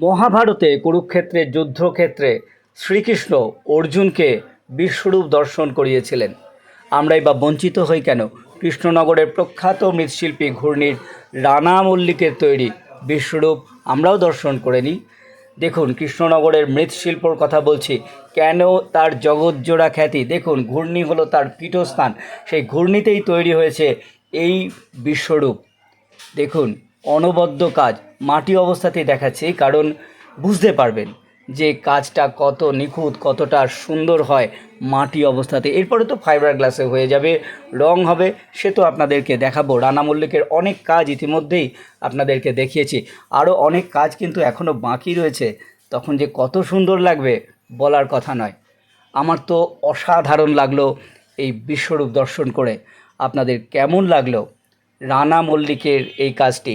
মহাভারতে কুরুক্ষেত্রের যুদ্ধক্ষেত্রে শ্রীকৃষ্ণ অর্জুনকে বিশ্বরূপ দর্শন করিয়েছিলেন। আমরাই বা বঞ্চিত হই কেন? কৃষ্ণনগরের প্রখ্যাত মৃৎশিল্পী ঘূর্ণির রানা মল্লিকের তৈরি বিশ্বরূপ আমরাও দর্শন করে নিই। দেখুন, কৃষ্ণনগরের মৃৎশিল্পর কথা বলছি। কেন তার জগৎজোড়া খ্যাতি? দেখুন, ঘূর্ণি হলো তার পীঠস্থান। সেই ঘূর্ণিতেই তৈরি হয়েছে এই বিশ্বরূপ। দেখুন অনবদ্য কাজ মাটি অবস্থাতেই দেখাচ্ছি, কারণ বুঝতে পারবেন যে কাজটা কত নিখুঁত, কতটা সুন্দর হয় মাটি অবস্থাতে। এরপরে তো ফাইবার গ্লাসে হয়ে যাবে, রং হবে, সে তো আপনাদেরকে দেখাবো। রানা মল্লিকের অনেক কাজ ইতিমধ্যেই আপনাদেরকে দেখিয়েছি। আরও অনেক কাজ কিন্তু এখনও বাকি রয়েছে। তখন যে কত সুন্দর লাগবে বলার কথা নয়। আমার তো অসাধারণ লাগল এই বিশ্বরূপ দর্শন করে। আপনাদের কেমন লাগল রানা মল্লিকের এই কাজটি?